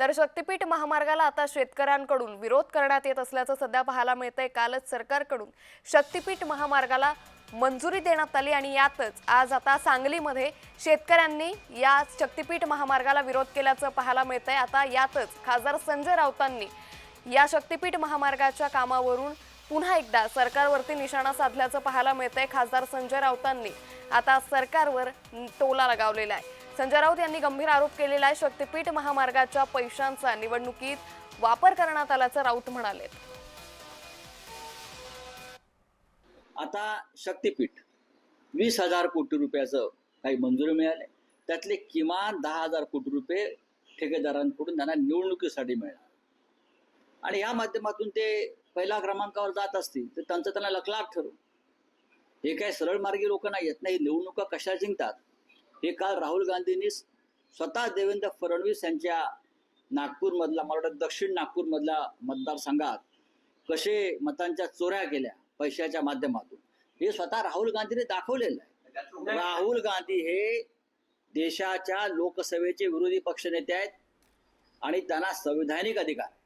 तर शक्तीपीठ महामार्गाला आता शेतकऱ्यांकडून विरोध करण्यात येत असल्याचं सध्या पाहायला मिळतंय. कालच सरकारकडून शक्तीपीठ महामार्गाला मंजुरी देण्यात आली आणि यातच आज आता सांगलीमध्ये शेतकऱ्यांनी या शक्तीपीठ महामार्गाला विरोध केल्याचं पाहायला मिळतंय. आता यातच खासदार संजय राऊतांनी या शक्तीपीठ महामार्गाच्या कामावरून पुन्हा एकदा सरकारवरती निशाणा साधल्याचं पाहायला मिळतंय. खासदार संजय राऊतांनी आता सरकारवर टोला लगावलेला आहे. संजय राऊत यांनी गंभीर आरोप केलेला आहे. शक्तीपीठ महामार्गाच्या पैशांचा निवडणुकीत वापर करण्यात आल्याचं राऊत म्हणाले. आता शक्तीपीठ वीस हजार कोटी रुपयाचं काही मंजुरी मिळाले. त्यातले किमान दहा हजार कोटी रुपये ठेकेदारांकडून त्यांना निवडणुकीसाठी मिळणार. आणि या माध्यमातून ते पहिल्या क्रमांकावर जात असतील तर त्यांचं त्यांना लकलाट ठरू हे काय सरळ मार्गी लोक नाही येत नाही निवडणुका कशा जिंकतात? हे काल राहुल गांधींनी स्वतः देवेंद्र फडणवीस यांच्या नागपूरमधला मला वाटतं दक्षिण नागपूरमधल्या मतदारसंघात कसे मतांच्या चोऱ्या केल्या पैशाच्या माध्यमातून हे स्वतः राहुल गांधीने दाखवलेलं आहे राहुल गांधी हे देशाच्या लोकसभेचे विरोधी पक्षनेते आहेत आणि त्यांना संविधानिक अधिकार आहे.